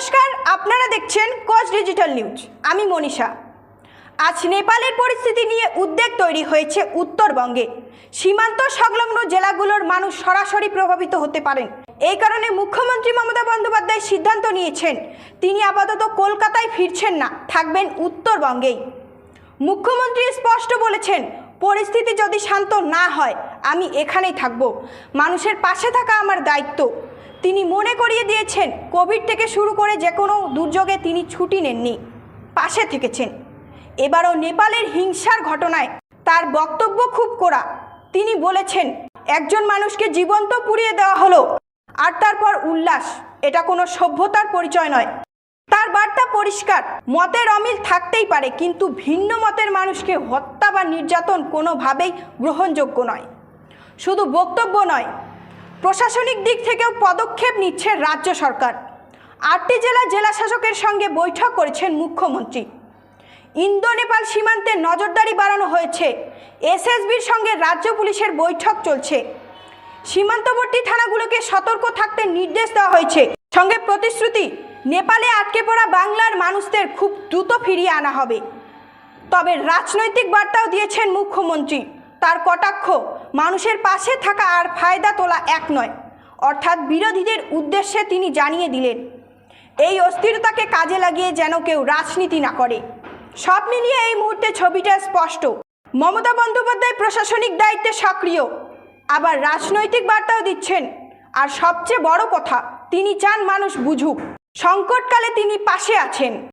নমস্কার, আপনারা দেখছেন কোচ ডিজিটাল নিউজ। আমি মনীষা। আজ নেপালের পরিস্থিতি নিয়ে উদ্বেগ তৈরি হয়েছে উত্তরবঙ্গে। সীমান্ত সংলগ্ন জেলাগুলোর মানুষ সরাসরি প্রভাবিত হতে পারেন। এই কারণে মুখ্যমন্ত্রী মমতা বন্দ্যোপাধ্যায় সিদ্ধান্ত নিয়েছেন, তিনি আপাতত কলকাতায় ফিরছেন না, থাকবেন উত্তরবঙ্গেই। মুখ্যমন্ত্রী স্পষ্ট বলেছেন, পরিস্থিতি যদি শান্ত না হয়, আমি এখানেই থাকব। মানুষের পাশে থাকা আমার দায়িত্ব। তিনি মনে করিয়ে দিয়েছেন, কোভিড থেকে শুরু করে যে কোনো দুর্যোগে তিনি ছুটি নেননি, পাশে থেকেছেন। এবারও নেপালের হিংসার ঘটনায় তার বক্তব্য খুব কড়া। তিনি বলেছেন, একজন মানুষকে জীবন্ত পুড়িয়ে দেওয়া হলো, আর তারপর উল্লাস, এটা কোনো সভ্যতার পরিচয় নয়। তার বার্তা পরিষ্কার, মতের অমিল থাকতেই পারে, কিন্তু ভিন্ন মতের মানুষকে হত্যা বা নির্যাতন কোনোভাবেই গ্রহণযোগ্য নয়। শুধু বক্তব্য নয় প্রশাসনিক দিক থেকেও পদক্ষেপ নিচ্ছে রাজ্য সরকার। আটটি জেলা জেলা শাসকের সঙ্গে বৈঠক করেছেন মুখ্যমন্ত্রী। ইন্দো নেপাল সীমান্তে নজরদারি বাড়ানো হয়েছে। এসএসবির সঙ্গে রাজ্য পুলিশের বৈঠক চলছে। সীমান্তবর্তী থানাগুলোকে সতর্ক থাকতে নির্দেশ দেওয়া হয়েছে। সঙ্গে প্রতিশ্রুতি, নেপালে আটকে পড়া বাংলার মানুষদের খুব দ্রুত ফিরিয়ে আনা হবে। তবে রাজনৈতিক বার্তাও দিয়েছেন মুখ্যমন্ত্রী। তার কটাক্ষ মানুষের পাশে থাকা আর ফায়দা তোলা এক নয়। অর্থাৎ বিরোধীদের উদ্দেশ্যে তিনি জানিয়ে দিলেন, এই অস্থিরতাকে কাজে লাগিয়ে যেন কেউ রাজনীতি না করে। সব মিলিয়ে এই মুহূর্তে ছবিটা স্পষ্ট। মমতা বন্দ্যোপাধ্যায় প্রশাসনিক দায়িত্বে সক্রিয়, আবার রাজনৈতিক বার্তাও দিচ্ছেন। আর সবচেয়ে বড় কথা, তিনি চান মানুষ বুঝুক। সংকটকালে তিনি পাশে আছেন।